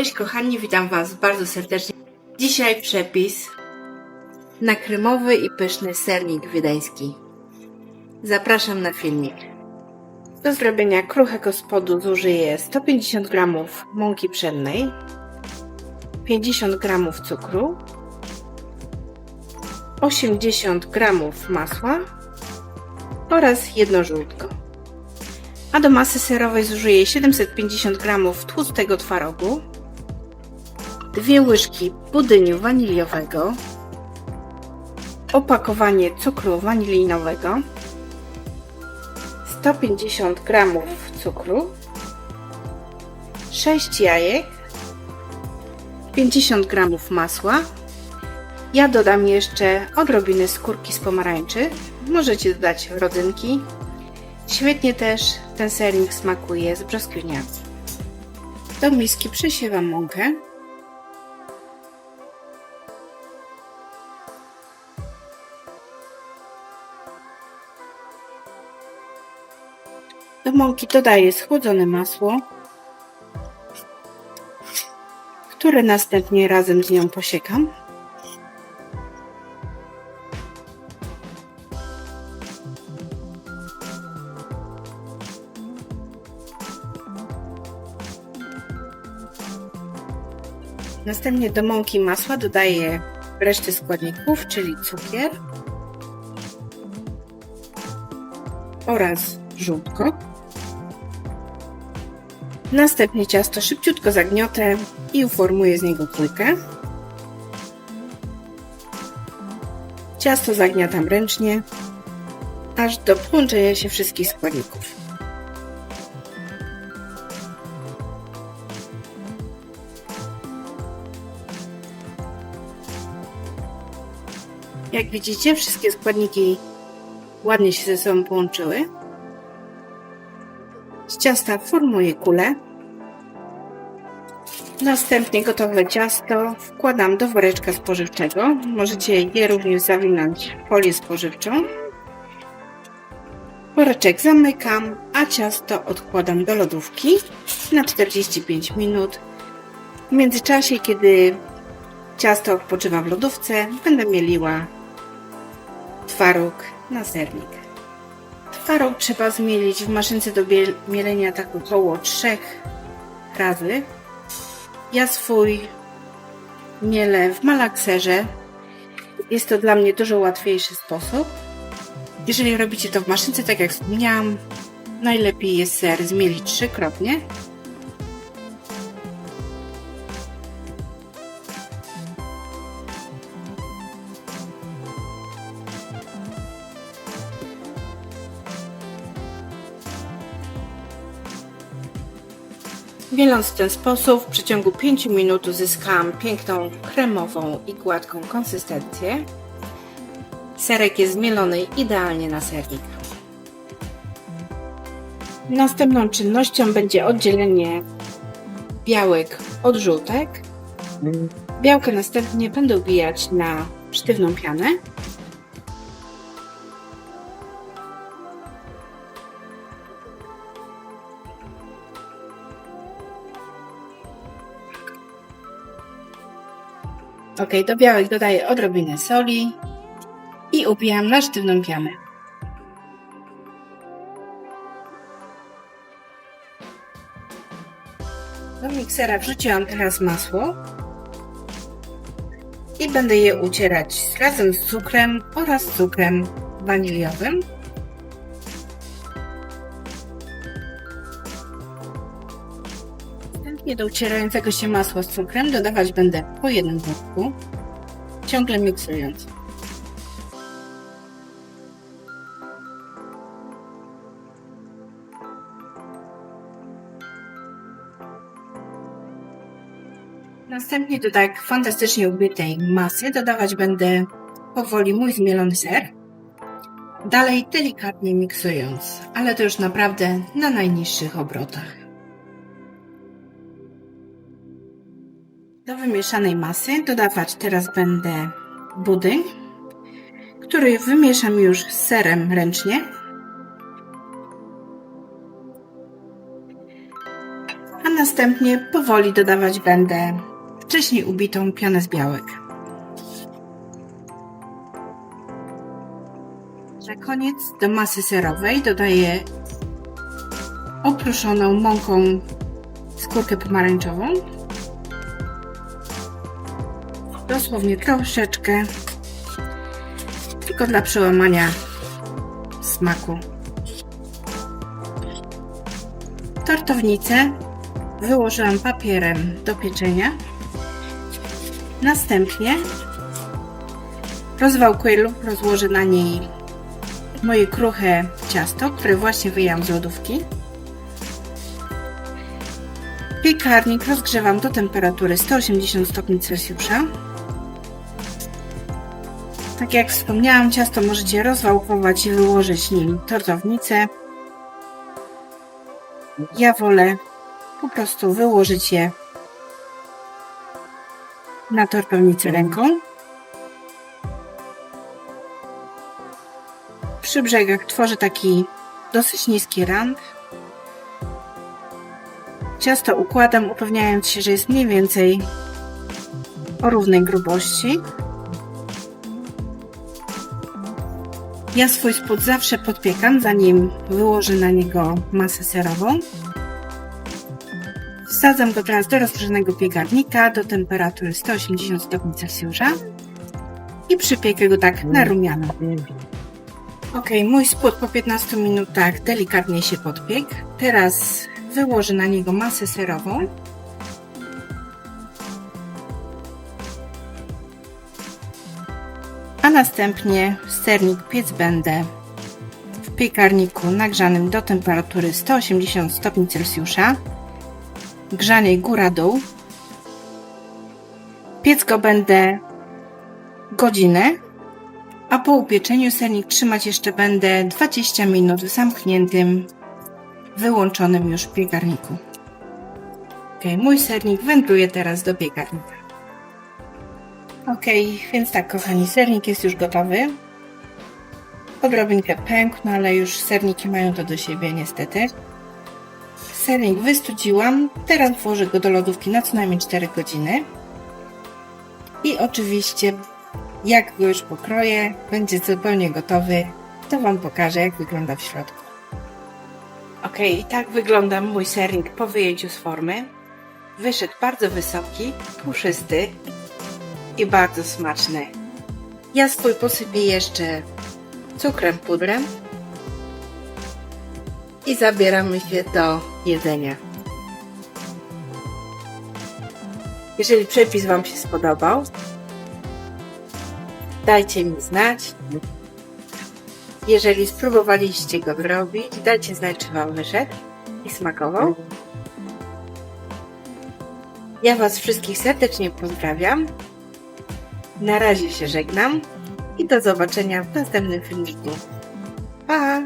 Cześć kochani, witam Was bardzo serdecznie. Dzisiaj przepis na kremowy i pyszny sernik wiedeński. Zapraszam na filmik. Do zrobienia kruchego spodu zużyję 150 g mąki pszennej, 50 g cukru, 80 g masła oraz jedno żółtko. A do masy serowej zużyję 750 g tłustego twarogu, dwie łyżki budyniu waniliowego, opakowanie cukru wanilinowego, 150 g cukru, 6 jajek, 50 g masła. Ja dodam jeszcze odrobinę skórki z pomarańczy. Możecie dodać rodzynki. Świetnie też ten sernik smakuje z brzoskwiniami. Do miski przesiewam mąkę. Do mąki dodaję schłodzone masło, które następnie razem z nią posiekam. Następnie do mąki masła dodaję resztę składników, czyli cukier oraz żółtko. Następnie ciasto szybciutko zagniotę i uformuję z niego kulkę. Ciasto zagniatam ręcznie, aż do połączenia się wszystkich składników. Jak widzicie, wszystkie składniki ładnie się ze sobą połączyły. Z ciasta formuję kulę. Następnie gotowe ciasto wkładam do woreczka spożywczego. Możecie je również zawinąć w folię spożywczą. Woreczek zamykam, a ciasto odkładam do lodówki na 45 minut. W międzyczasie, kiedy ciasto odpoczywa w lodówce, będę mieliła twaróg na sernik. Twaróg trzeba zmielić w maszynce do mielenia tak około 3 razy. Ja swój mielę w malakserze. Jest to dla mnie dużo łatwiejszy sposób. Jeżeli robicie to w maszynce, tak jak wspomniałam, najlepiej jest ser zmielić trzykrotnie. Mieląc w ten sposób, w przeciągu 5 minut uzyskałam piękną, kremową i gładką konsystencję. Serek jest zmielony idealnie na sernik. Następną czynnością będzie oddzielenie białek od żółtek. Białkę następnie będę ubijać na sztywną pianę. Ok, do białek dodaję odrobinę soli i ubijam na sztywną pianę. Do miksera wrzuciłam teraz masło i będę je ucierać razem z cukrem oraz cukrem waniliowym. Następnie do ucierającego się masła z cukrem dodawać będę po jednym worku, ciągle miksując. Następnie do tak fantastycznie ubytej masy dodawać będę powoli mój zmielony ser. Dalej delikatnie miksując, ale to już naprawdę na najniższych obrotach. Do wymieszanej masy dodawać teraz będę budyń, który wymieszam już z serem ręcznie. A następnie powoli dodawać będę wcześniej ubitą pianę z białek. Na koniec do masy serowej dodaję opruszoną mąką skórkę pomarańczową. Dosłownie troszeczkę, tylko dla przełamania smaku. Tortownicę wyłożyłam papierem do pieczenia. Następnie rozwałkuję lub rozłożę na niej moje kruche ciasto, które właśnie wyjęłam z lodówki. Piekarnik rozgrzewam do temperatury 180 stopni Celsjusza. Tak jak wspomniałam, ciasto możecie rozwałkować i wyłożyć nim tortownicę. Ja wolę po prostu wyłożyć je na tortownicę ręką. Przy brzegach tworzę taki dosyć niski rand. Ciasto układam, upewniając się, że jest mniej więcej o równej grubości. Ja swój spód zawsze podpiekam, zanim wyłożę na niego masę serową. Wsadzam go teraz do rozgrzanego piekarnika do temperatury 180 stopni Celsjusza i przypiekę go tak na rumiano. Ok, mój spód po 15 minutach delikatnie się podpiekł. Teraz wyłożę na niego masę serową. Następnie sernik piec będę w piekarniku nagrzanym do temperatury 180 stopni Celsjusza. Grzanie góra-dół. Piec go będę godzinę, a po upieczeniu sernik trzymać jeszcze będę 20 minut w zamkniętym, wyłączonym już piekarniku. Ok, mój sernik wędruje teraz do piekarnika. Ok, więc tak kochani, sernik jest już gotowy. Odrobinkę pękł, no ale już serniki mają to do siebie niestety. Sernik wystudziłam, teraz włożę go do lodówki na co najmniej 4 godziny. I oczywiście jak go już pokroję, będzie zupełnie gotowy, to Wam pokażę, jak wygląda w środku. Ok, i tak wygląda mój sernik po wyjęciu z formy. Wyszedł bardzo wysoki, puszysty i bardzo smaczny. Ja swój posypię jeszcze cukrem pudrem i zabieramy się do jedzenia. Jeżeli przepis Wam się spodobał, dajcie mi znać. Jeżeli spróbowaliście go zrobić, dajcie znać, czy Wam wyszedł i smakował. Ja Was wszystkich serdecznie pozdrawiam. Na razie się żegnam i do zobaczenia w następnym filmiku. Pa!